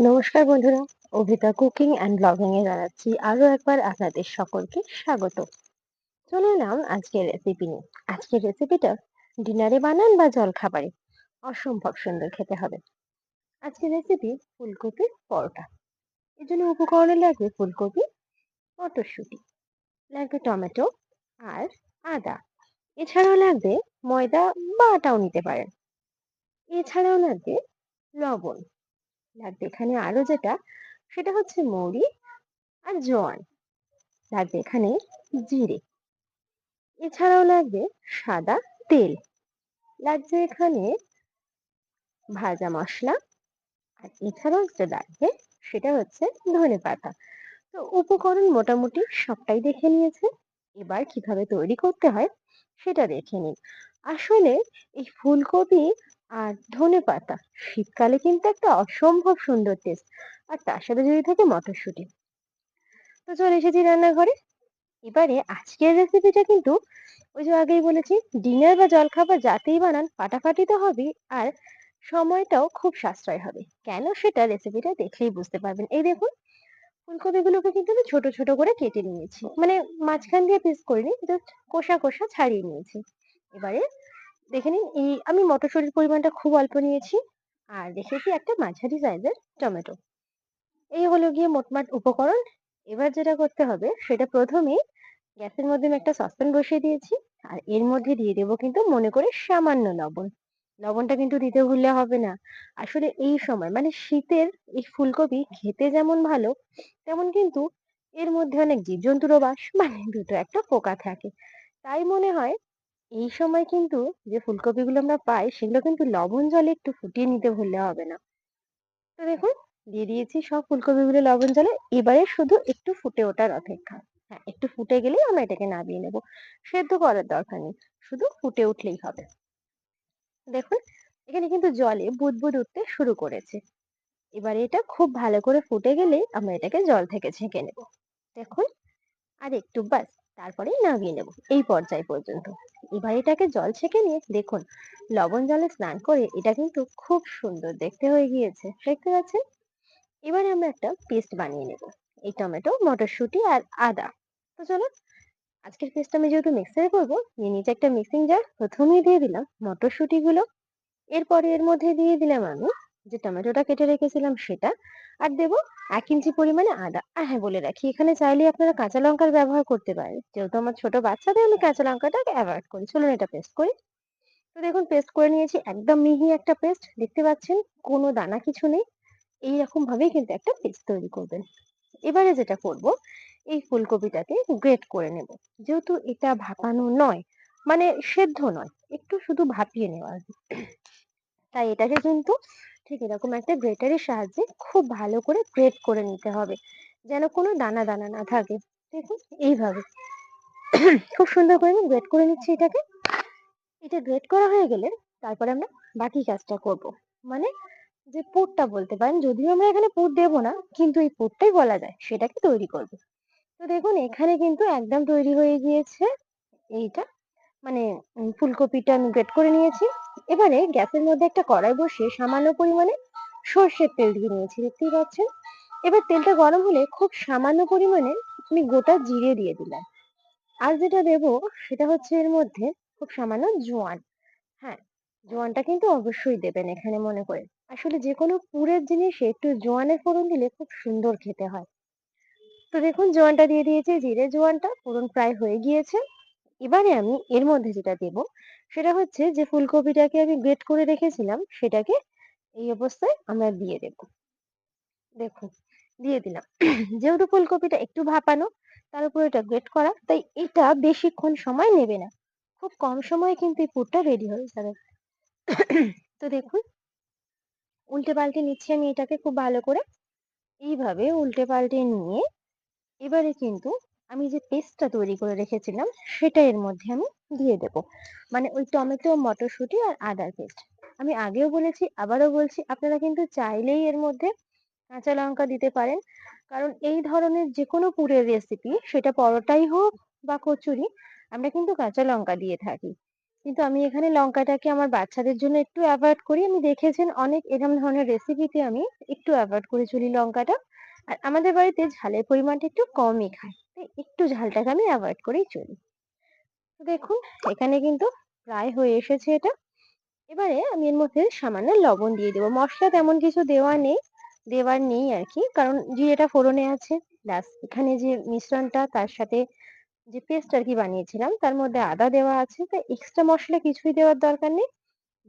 নমস্কার বন্ধুরা, Abhita cooking and blogging এ জানাচ্ছি আরও একবার আপনাদের সকলকে স্বাগত। চলে এলাম আজকের রেসিপি নিয়ে আজকের রেসিপিটা ডিনারে বানান বা জল খাবারে অসম্ভব সুন্দর খেতে হবে। আজকের রেসিপি ফুলকপির পরোটা। এর জন্য উপকরণে লাগবে ফুলকপি, মটরশুঁটি, লাগবে টমেটো আর আদা। এছাড়াও লাগবে ময়দা বা আটাও নিতে পারেন। এছাড়াও লাগবে লবণ। লাগবে এখানে আরও যেটা, সেটা হচ্ছে মৌরি আর জোয়ান। লাগবে এখানে জিরে। এছাড়াও লাগবে সাদা তেল। লাগছে এখানে ভাজা মশলা আর এছাড়াও যেটা লাগবে, সেটা হচ্ছে ধনে পাতা। তো উপকরণ মোটামুটি সবটাই দেখে নিয়েছে। এবার কীভাবে তৈরি করতে হয়, সেটা দেখে নিন। আসলে এই ফুলকপি আর ধনে পাতা। শীতকালে কিন্তু একটা অসম্ভব সুন্দর টেস্ট আর তার সাথে যদি থাকে মটরশুঁটি। তো চলে এসেছি রান্নাঘরে। এবারে আজকের রেসিপিটা কিন্তু ওই যে আগেই বলেছি ডিনার বা জলখাবার যাতেই বানান, ফাটাফাটি তো হবে আর সময়টাও খুব সাশ্রয় হবে। কেন সেটা রেসিপিটা দেখলেই বুঝতে পারবেন। এই দেখুন, ফুলকপিগুলোকে কিন্তু আমি ছোট ছোট করে কেটে নিয়েছি। মানে মাঝখান দিয়ে পিস করিনি জাস্ট কোষা কোষা ছাড়িয়ে নিয়েছি। এবারে দেখে নিন, এই আমি মটরশুঁটির পরিমাণটা খুব অল্প নিয়েছি। আর রেখেছি একটা মাঝারি সাইজের টমেটো। এই হলো গিয়ে মোটমাট উপকরণ। এবার যেটা করতে হবে, সেটা প্রথমেই গ্যাসের মধ্যে আমি একটা সসপ্যান বসিয়ে দিয়েছি। আর এর মধ্যে দিয়ে দেবো কিন্তু মনে করে সামান্য লবণ। লবণটা কিন্তু দিতে ভুললে হবে না। আসলে এই সময় মানে শীতের এই ফুলকপি খেতে যেমন ভালো, তেমন কিন্তু এর মধ্যে অনেক জীবজন্তুরও বাস মানে দুটো একটা পোকা থাকে। তাই মনে হয় এই সময় কিন্তু যে ফুলকপিগুলো আমরা পাই, সেগুলো কিন্তু লবণ জলে একটু ফুটিয়ে নিতে ভুললে হবে না। তো দেখুন, দিয়ে দিয়েছি সব ফুলকপিগুলো লবণ জলে, এবারে শুধু একটু ফুটে ওঠার অপেক্ষা। হ্যাঁ একটু ফুটে গেলেই আমরা এটাকে নামিয়ে নেব। সেদ্ধ করার দরকার নেই, শুধু ফুটে উঠলেই হবে। দেখুন, এখানে কিন্তু জলে বুদবুদ উঠতে শুরু করেছে। এবারে এটা খুব ভালো করে ফুটে গেলেই আমরা এটাকে জল থেকে ছেঁকে নেব। দেখুন, আর একটু বাস তারপরেই নামিয়ে নেব, এই পর্যায় পর্যন্ত। এবার এটাকে জল ছেঁকে নিয়ে দেখুন, লবণ জলে স্নান করে এটা কিন্তু খুব সুন্দর দেখতে হয়ে গিয়েছে, দেখতে পাচ্ছেন? এবারে আমরা একটা পেস্ট বানিয়ে নেব, এই টমেটো, মটরশুঁটি আর আদা। তো চলো আজকের পেস্ট আমি যেহেতু মিক্সারে করব, নিয়ে নিচে একটা মিক্সিং জার প্রথমেই দিয়ে দিলাম মটরশুঁটি গুলো এরপরে এর মধ্যে দিয়ে দিলাম আমি যে টমেটোটা কেটে রেখেছিলাম সেটা আর দেবো এক ইঞ্চি পরিমাণে আদা। আর হ্যাঁ বলে রাখি, এখানে চাইলে আপনারা কাঁচা লঙ্কার ব্যবহার করতে পারেন। যেহেতু আমার ছোট বাচ্চাদের আমি কাঁচা লঙ্কাটাকে অ্যাভয়েড করি। চলুন এটা পেস্ট করি। তো দেখুন পেস্ট করে নিয়েছি একদম মিহি একটা পেস্ট দেখতে পাচ্ছেন, কোনো দানা কিছু নেই। এইরকম ভাবেই কিন্তু একটা পেস্ট তৈরি করবেন। এবারে যেটা করব, এই ফুলকপিটাকে গ্রেট করে নেব। যেহেতু এটা ভাপানো নয় মানে সেদ্ধ নয়, একটু শুধু ভাপিয়ে নেওয়া। তাই এটাকে কিন্তু ঠিক এরকম একটা গ্রেটারের সাহায্যে খুব ভালো করে গ্রেট করে নিতে হবে। যেন কোনো দানা দানা না থাকে। দেখুন, এইভাবে। খুব সুন্দর করে আমি গ্রেট করে নিচ্ছি এটাকে। এটা গ্রেট করা হয়ে গেলে তারপরে আমরা বাকি কাজটা করব। মানে যে পুরটা বলতে পারেন, যদিও আমরা এখানে পুর দেবো না, কিন্তু এই পুরটাই বলা যায়, সেটাকে তৈরি করব। তো দেখুন, এখানে কিন্তু একদম তৈরি হয়ে গিয়েছে এইটা। মানে ফুলকপিটা আমি গ্রেট করে নিয়েছি। এবারে গ্যাসের মধ্যে একটা কড়াই বসিয়ে সামান্য পরিমাণে সর্ষের তেল দিয়ে নিয়েছি, দেখতেই পাচ্ছেন? এবার তেলটা গরম হলে খুব সামান্য পরিমাণে আমি গোটা জিরে দিয়ে দিলাম। আর যেটা দেব সেটা হচ্ছে এর মধ্যে খুব সামান্য জোয়ান। হ্যাঁ জোয়ানটা কিন্তু অবশ্যই দেবেন এখানে মনে করে। আসলে যে কোনো পুরের জিনিসে একটু জোয়ানের ফোড়ন দিলে খুব সুন্দর খেতে হয়। তো দেখুন, জোয়ানটা দিয়ে দিয়েছি, জিরে জোয়ানটা ফোড়ন প্রায় হয়ে গিয়েছে। এবারে আমি এর মধ্যে যেটা দেব সেটা হচ্ছে যে, ফুলকপিটাকে আমি গ্রেট করে রেখেছিলাম, সেটাকে এই অবস্থায় আমরা দিয়ে দেব। দেখুন, দিয়ে দিলাম। যেহেতু ফুলকপিটা একটু ভাপানো, তার উপর এটা গ্রেট করা, তাই এটা বেশিক্ষণ সময় নেবে না। খুব কম সময়ে কিন্তু এই পুরটা রেডি হয়ে যাবে। তো দেখুন, উল্টে পাল্টে নিচ্ছি আমি এটাকে খুব ভালো করে। এইভাবে উল্টে পাল্টে নিয়ে, এবারে কিন্তু আমি যে পেস্টটা তৈরি করে রেখেছিলাম, সেটা এর মধ্যে আমি দিয়ে দেব মানে ওই টমেটো, মটরশুঁটি আর আদার পেস্ট আমি আগেও বলেছি, আবারও বলছি, আপনারা কিন্তু চাইলেই এর মধ্যে কাঁচা লঙ্কা দিতে পারেন কারণ এই ধরনের যে কোনো পুরের রেসিপি সেটা পরোটাই হোক বা কচুরি, আমরা কিন্তু কাঁচা লঙ্কা দিয়ে থাকি কিন্তু আমি এখানে লঙ্কাটাকে আমার বাচ্চাদের জন্য একটু এভয়েড করি। আমি দেখেছেন অনেক এরম ধরনের রেসিপিতে আমি একটু এভয়েড করে চলি লঙ্কাটা। আর আমাদের বাড়িতে ঝালের পরিমাণটা একটু কমই খায়। তাই একটু ঝালটাকে আমি এভয়েড করেই চলি। তো দেখুন এখানে কিন্তু প্রায় হয়ে এসেছে এটা। এবারে আমি এর মধ্যে সামান্য লবণ দিয়ে দেবো। মশলা তেমন কিছু দেওয়া নেই, দেওয়ার নেই আর কি কারণ জিরেটা ফোড়নে আছে। প্লাস এখানে যে মিশ্রণটা তার সাথে যে পেস্ট আর কি বানিয়েছিলাম তার মধ্যে আদা দেওয়া আছে। তাই এক্সট্রা মশলা কিছুই দেওয়ার দরকার নেই।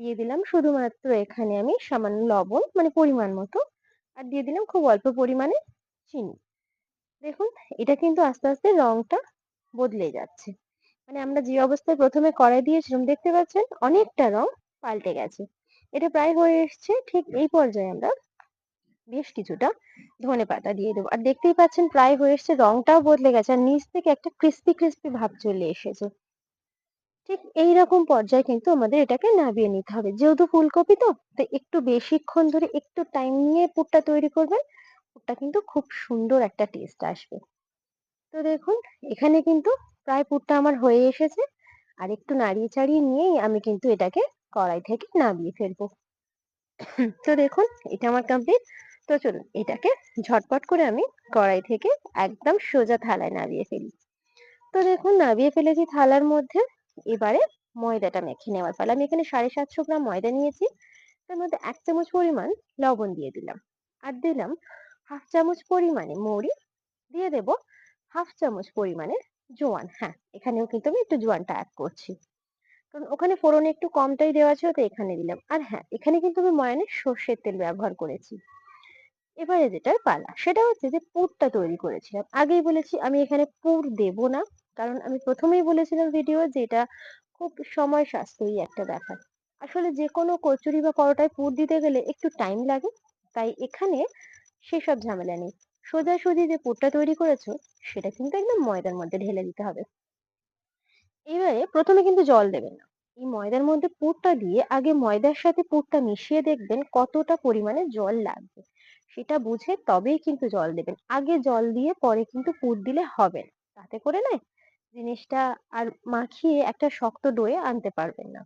দিয়ে দিলাম শুধুমাত্র এখানে আমি সামান্য লবণ মানে পরিমাণ মতো। আর দিয়ে দিলাম খুব অল্প পরিমাণে চিনি। দেখুন এটা কিন্তু আস্তে, আস্তে রংটা বদলে যাচ্ছে। মানে আমরা যে অবস্থায় ১ম এ কড়াই দিয়েছিলাম দেখতে পাচ্ছেন অনেকটা রং পাল্টে গেছে। এটা প্রায় হয়ে এসছে। ঠিক এই পর্যায়ে আমরা বেশ কিছুটা ধনেপাতা দিয়ে দেবো। আর দেখতেই পাচ্ছেন প্রায় হয়ে এসছে রংটাও বদলে গেছে। আর নিচ থেকে একটা ক্রিস্পি, ক্রিস্পি ভাব চলে এসেছে। ঠিক এইরকম পর্যায়ে কিন্তু আমাদের এটাকে নামিয়ে নিতে হবে। যেহেতু ফুলকপি তো তাই একটু বেশিক্ষণ ধরে একটু টাইম নিয়ে পুরটা তৈরি করবেন। পুরটা কিন্তু খুব সুন্দর একটা টেস্ট আসবে। তো দেখুন, এখানে কিন্তু প্রায় পুরটা আমার হয়ে এসেছে। আর একটু নাড়িয়ে চাড়িয়ে নিয়েই আমি কিন্তু এটাকে কড়াই থেকে নামিয়ে ফেলব। তো দেখুন, এটা আমার কমপ্লিট। তো চলুন, এটাকে ঝটপট করে আমি কড়াই থেকে একদম সোজা থালায় নামিয়ে ফেলি। তো দেখুন নামিয়ে ফেলেছি থালার মধ্যে। এবারে ময়দাটা মেখে নেওয়ার পালা। আমি এখানে ৭৫০ গ্রাম ময়দা নিয়েছি। তার মধ্যে ১ চামচ পরিমাণ লবণ দিয়ে দিলাম। আর দিলাম ১/২ চামচ পরিমাণে মৌরি, দিয়ে দেব ১/২ চামচ পরিমাণে জোয়ান। হ্যাঁ, এখানেও কিন্তু আমি একটু জোয়ানটা এড করছি। কারণ ওখানে ফোড়নে একটু কমটাই দেওয়া ছিল তো এখানে দিলাম। আর হ্যাঁ, এখানে কিন্তু আমি ময়ানে সর্ষের তেল ব্যবহার করেছি। এবারে যেটার পালা সেটা হচ্ছে যে পুরটা তৈরি করেছিলাম। আগেই বলেছি আমি এখানে পুর দেব না। কারণ আমি প্রথমেই বলেছিলাম ভিডিও যে এটা খুব সময় সাশ্রয়ী একটা ব্যাপার। আসলে যেকোনো কচুরি বা পরোটায় পুর দিতে গেলে একটু টাইম লাগে। তাই এখানে সেসব ঝামেলা নেই। সোজাসুজি যে পুরটা তৈরি করেছ, সেটা কিন্তু একদম ময়দার মধ্যে ঢেলে দিতে হবে। এবারে প্রথমে কিন্তু জল দেবেন না। এই ময়দার মধ্যে পুরটা দিয়ে আগে ময়দার সাথে পুরটা মিশিয়ে দেখবেন কতটা পরিমাণে জল লাগবে। সেটা বুঝে তবেই কিন্তু জল দেবেন। আগে জল দিয়ে পরে কিন্তু পুর দিলে হবে না। তাতে করে না জিনিসটা আর মাখিয়ে একটা শক্ত ডোয়ে আনতে পারবেন না।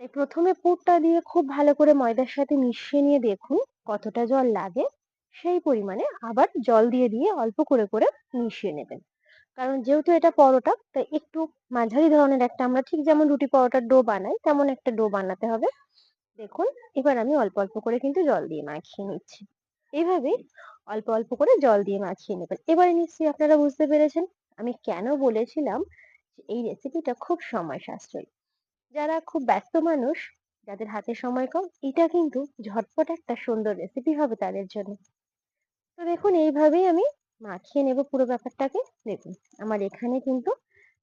তাই প্রথমে পুরটা দিয়ে খুব ভালো করে ময়দার সাথে মিশিয়ে নিয়ে দেখুন কতটা জল লাগে। সেই পরিমাণে আবার জল দিয়ে, দিয়ে অল্প করে, করে মিশিয়ে নেবেন। কারণ যেহেতু এটা পরোটা তাই একটু মাঝারি ধরনের একটা আমরা ঠিক যেমন রুটি পরোটার ডো বানাই তেমন একটা ডো বানাতে হবে। দেখুন এবার আমি অল্প, অল্প করে কিন্তু জল দিয়ে মাখিয়ে নিচ্ছি। এভাবেই অল্প, অল্প করে জল দিয়ে মাখিয়ে নেবেন। এবারে নিশ্চয়ই আপনারা বুঝতে পেরেছেন আমি কেন বলেছিলাম এই রেসিপিটা খুব সময় সাশ্রয়ী। যারা খুব ব্যস্ত মানুষ, যাদের হাতে সময় কম, এটা কিন্তু ঝটপট একটা সুন্দর রেসিপি হবে তাদের জন্য। তো দেখুন এইভাবেই আমি মাখিয়ে নেব পুরো ব্যাপারটাকে। দেখুন আমার এখানে কিন্তু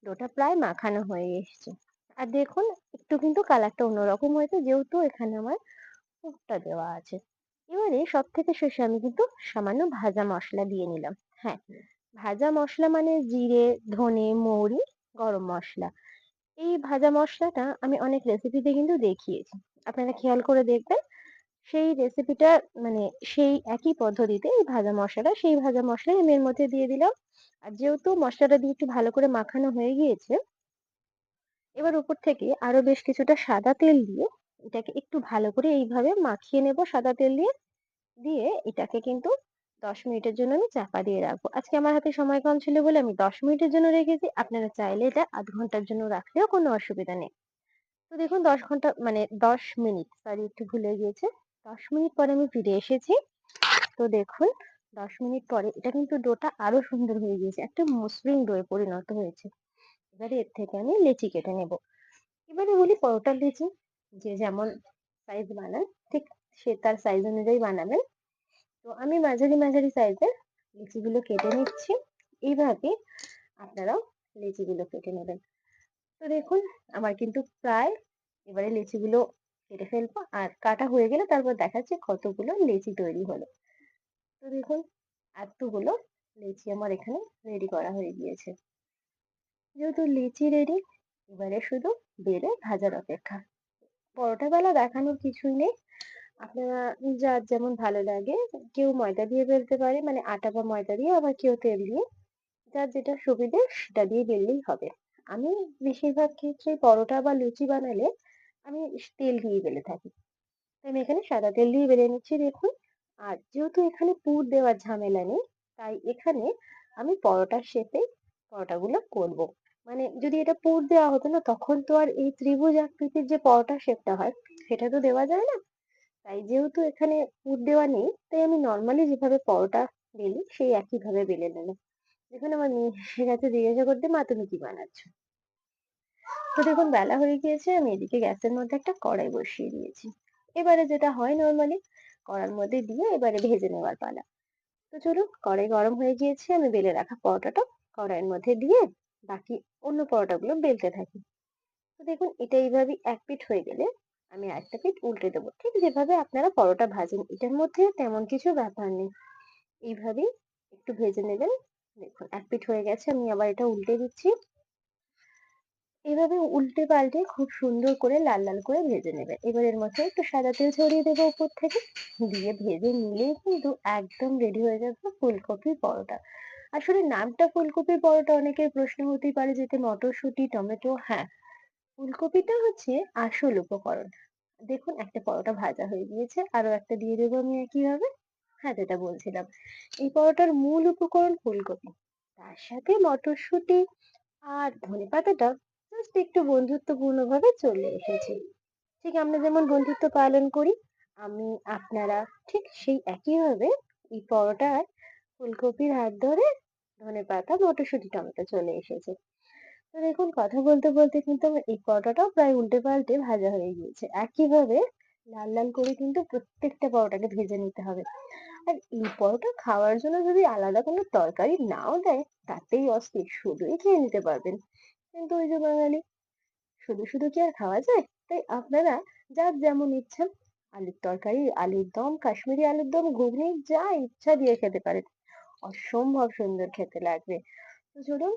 ডোটা প্রায় মাখানো হয়ে এসছে। আর দেখুন একটু কিন্তু কালারটা অন্যরকম হয়েছে যেহেতু এখানে আমার পুরটা দেওয়া আছে। এবারে সবথেকে শেষে আমি কিন্তু সামান্য ভাজা মসলা দিয়ে নিলাম। হ্যাঁ, ভাজা মসলা মানে জিরে, ধনে, মৌরি, গরম মসলা। এই ভাজা মসলাটা আমি অনেক রেসিপিতে কিন্তু দেখিয়েছি। আপনারা খেয়াল করে দেখবেন। সেই রেসিপিটা মানে সেই একই পদ্ধতিতে এই ভাজা মসলাটা সেই ভাজা মসলাই আমি এর মধ্যে দিয়ে দিলাম। আর যেহেতু মসলাটা দিয়ে একটু ভালো করে মাখানো হয়ে গিয়েছে এবার উপর থেকে আরও বেশ কিছুটা সাদা তেল দিয়ে এটাকে একটু ভালো করে এইভাবে মাখিয়ে নেব সাদা তেল দিয়ে। দিয়ে এটাকে কিন্তু ১০ মিনিটের জন্য আমি চাপা দিয়ে রাখব। আজকে আমার হাতে সময় কম ছিল বলে আমি ১০ মিনিটের জন্য রেখেছি। আপনারা চাইলে এটা আধ ঘণ্টার জন্য রাখলেও কোনো অসুবিধা নেই। তো দেখুন ১০ ঘণ্টা মানে ১০ মিনিট সরি একটু ভুলে গিয়েছে দশ মিনিট পরে আমি ফিরে এসেছি। তো দেখুন ১০ মিনিট পরে এটা কিন্তু ডোটা আরও সুন্দর হয়ে গিয়েছে। একটা মসৃণ ডোয়ে পরিণত হয়েছে। এবারে এর থেকে আমি লেচি কেটে নেব। এবারে বলি পরোটার লেচি যে যেমন সাইজ বানান, ঠিক সে তার সাইজ অনুযায়ী বানাবেন। তো আমি মাঝারি, মাঝারি সাইজের লিচিগুলো কেটে নিচ্ছি। এইভাবে আপনারাও লিচিগুলো কেটে নেবেন। তো দেখুন আমার কিন্তু প্রায় এবারে লিচিগুলো কেটে ফেলব। আর কাটা হয়ে গেলে তারপর দেখাচ্ছি কতগুলো লেচি তৈরি হলো। তো দেখুন এতগুলো লেচি আমার এখানে রেডি করা হয়ে গিয়েছে। যেহেতু লিচি রেডি এবারে শুধু বেলে ভাজার অপেক্ষা। পরোটা বেলা দেখানোর কিছুই নেই। আপনারা যার যেমন ভালো লাগে কেউ ময়দা দিয়ে বেলতে পারে মানে আটা বা ময়দা দিয়ে আবার কেউ তেল দিয়ে যার যেটা সুবিধে সেটা দিয়ে বেললেই হবে। আমি বেশিরভাগ ক্ষেত্রে পরোটা বা লুচি বানালে আমি তেল দিয়ে বেলে থাকি। আমি এখানে সাদা তেল দিয়ে বেলে নিচ্ছি দেখুন। আর যেহেতু এখানে পুর দেওয়ার ঝামেলা নেই, তাই এখানে আমি পরোটার শেপে পরোটাগুলো করব। মানে যদি এটা পুর দেওয়া হতো না তখন তো আর এই ত্রিভুজ আকৃতির যে পরোটার শেপটা হয় সেটা তো দেওয়া যায় না। তাই যেহেতু এখানে পুর দেওয়া নেই, তাই আমি নরমালি যেভাবে পরোটা বেলি, সেই একই ভাবে বেলে নিলাম। দেখুন আমার মেয়ে এসে গেছে জিজ্ঞাসা করতে, মা, তুমি কি বানাচ্ছো? তো দেখুন, বেলা হয়ে গিয়েছে, আমি এদিকে গ্যাসের মধ্যে একটা কড়াই বসিয়ে দিয়েছি। এবারে যেটা হয় নরমালি কড়ার মধ্যে দিয়ে এবারে ভেজে নেওয়ার পালা। তো চলুন, কড়াই গরম হয়ে গিয়েছে, আমি বেলে রাখা পরোটাটা কড়াইয়ের মধ্যে দিয়ে বাকি অন্য পরোটাগুলো বেলতে থাকি। তো দেখুন, এটা এইভাবে এক পিঠ হয়ে গেলে আমি আরেকটা পিঠ উল্টে দেবো। ঠিক যেভাবে আপনারা পরোটা ভাজেন এটার মধ্যে তেমন কিছু ব্যাপার নেই। এইভাবেই একটু ভেজে নেবেন। দেখুন এক পিঠ হয়ে গেছে আমি আবার এটা উল্টে দিচ্ছি। এভাবে উল্টে পাল্টে খুব সুন্দর করে লাল লাল করে ভেজে নেবেন। এবার এর মধ্যে একটু সাদা তেল ছড়িয়ে দেবো উপর থেকে। দিয়ে ভেজে নিলেই কিন্তু একদম রেডি হয়ে যাবে ফুলকপির পরোটা। আসলে নামটা ফুলকপির পরোটা অনেকের প্রশ্ন হতেই পারে যে মটরশুঁটি, টমেটো হ্যাঁ, ফুলকপিটা হচ্ছে আসল উপকরণ। দেখুন একটা পরোটা ভাজা হয়ে গিয়েছে। আরও একটা দিয়ে দেবো আমি একইভাবে। হ্যাঁ, যেটা বলছিলাম। এই পরোটার মূল উপকরণ ফুলকপি। তার সাথে মটরশুঁটি আর ধনেপাতাটা জাস্ট একটু বন্ধুত্বপূর্ণভাবে চলে এসেছে। ঠিক আমরা যেমন বন্ধুত্ব পালন করি, আমি আপনারা ঠিক সেই একইভাবে এই পরোটায় ফুলকপির হাত ধরে ধনেপাতা, মটরশুঁটি, টমেটো চলে এসেছে। দেখুন কথা বলতে বলতে কিন্তু আমার এই পরোটাটাও প্রায় উল্টে পাল্টে ভাজা হয়ে গিয়েছে। একইভাবে লাল লাল করে কিন্তু প্রত্যেকটা পরোটাকে ভেজে নিতে হবে। আর এই পরোটা খাওয়ার জন্য যদি আলাদা কোনো তরকারি নাও দেয় তাতেই অস্থির শুধুই খেয়ে নিতে পারবেন। কিন্তু ওই যে বাঙালি শুধু শুধু কি আর খাওয়া যায়? তাই আপনারা যার যেমন ইচ্ছা আলুর তরকারি, আলুর দম, কাশ্মীরি আলুর দম, ঘুগনি যা ইচ্ছা দিয়ে খেতে পারেন। অসম্ভব সুন্দর খেতে লাগবে। তো চলুন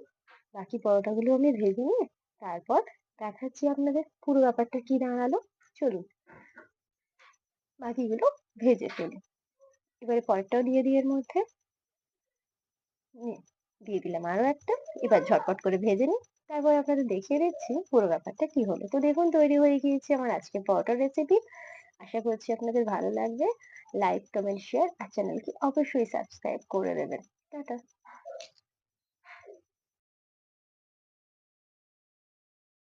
বাকি পরোটাগুলো আমি ভেজে নিয়ে তারপর দেখাচ্ছি আপনাদের পুরো ব্যাপারটা কি দাঁড়াল। চলুন বাকিগুলো ভেজে ফেলি। এবারে পরেরটাও দিয়ে দিই এর মধ্যে। দিয়ে দিলাম আরও একটা। এবার ঝটপট করে ভেজে নিই। তারপর আপনাদের দেখিয়ে দিচ্ছি পুরো ব্যাপারটা কি হলো। তো দেখুন তৈরি হয়ে গিয়েছে আমার আজকে পরোটার রেসিপি। আশা করছি আপনাদের ভালো লাগবে। লাইক, কমেন্ট, শেয়ার আর চ্যানেলকে অবশ্যই সাবস্ক্রাইব করে দেবেন। টাটা।